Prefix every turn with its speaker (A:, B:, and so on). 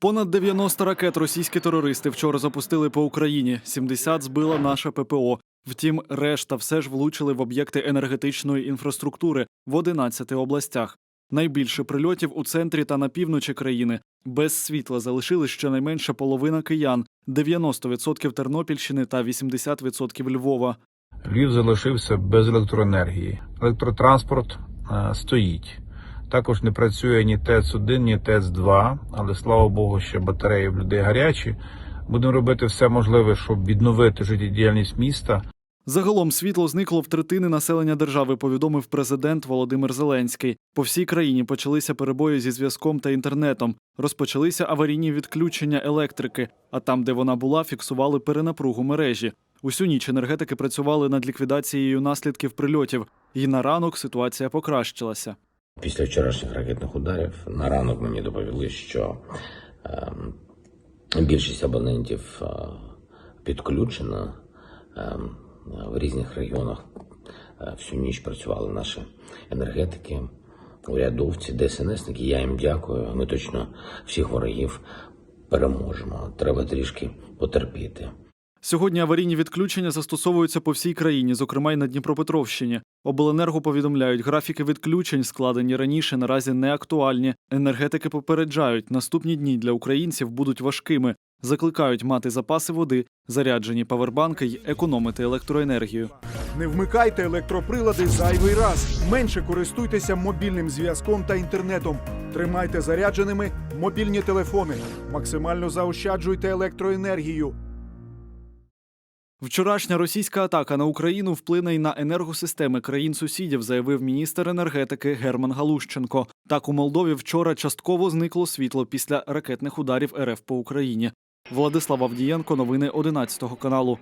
A: Понад 90 ракет російські терористи вчора запустили по Україні. 70 збила наша ППО. Втім, решта все ж влучили в об'єкти енергетичної інфраструктури в 11 областях. Найбільше прильотів у центрі та на півночі країни. Без світла залишились щонайменше половина киян, 90% Тернопільщини та 80% Львова.
B: Львів залишився без електроенергії. Електротранспорт е, стоїть. Також не працює ні ТЕЦ-1, ні ТЕЦ-2, але слава Богу, що батареї в людей гарячі. Будемо робити все можливе, щоб відновити життєдіяльність міста.
A: Загалом світло зникло в третини населення держави, повідомив президент Володимир Зеленський. По всій країні почалися перебої зі зв'язком та інтернетом. Розпочалися аварійні відключення електрики. А там, де вона була, фіксували перенапругу мережі. Усю ніч енергетики працювали над ліквідацією наслідків прильотів. І на ранок ситуація покращилася.
C: Після вчорашніх ракетних ударів на ранок мені доповіли, що е, більшість абонентів е, підключена е, в різних регіонах. Е, всю ніч працювали наші енергетики, урядовці, ДСНСники. Я їм дякую. Ми точно всіх ворогів переможемо. Треба трішки потерпіти.
A: Сьогодні аварійні відключення застосовуються по всій країні, зокрема й на Дніпропетровщині. Обленерго повідомляють, графіки відключень, складені раніше, наразі не актуальні. Енергетики попереджають, наступні дні для українців будуть важкими. Закликають мати запаси води, заряджені павербанки й економити електроенергію.
D: Не вмикайте електроприлади зайвий раз. Менше користуйтеся мобільним зв'язком та інтернетом. Тримайте зарядженими мобільні телефони. Максимально заощаджуйте електроенергію.
A: Вчорашня російська атака на Україну вплине й на енергосистеми країн-сусідів, заявив міністр енергетики Герман Галущенко. Так у Молдові вчора частково зникло світло після ракетних ударів РФ по Україні. Владислав Авдієнко, новини 11 каналу.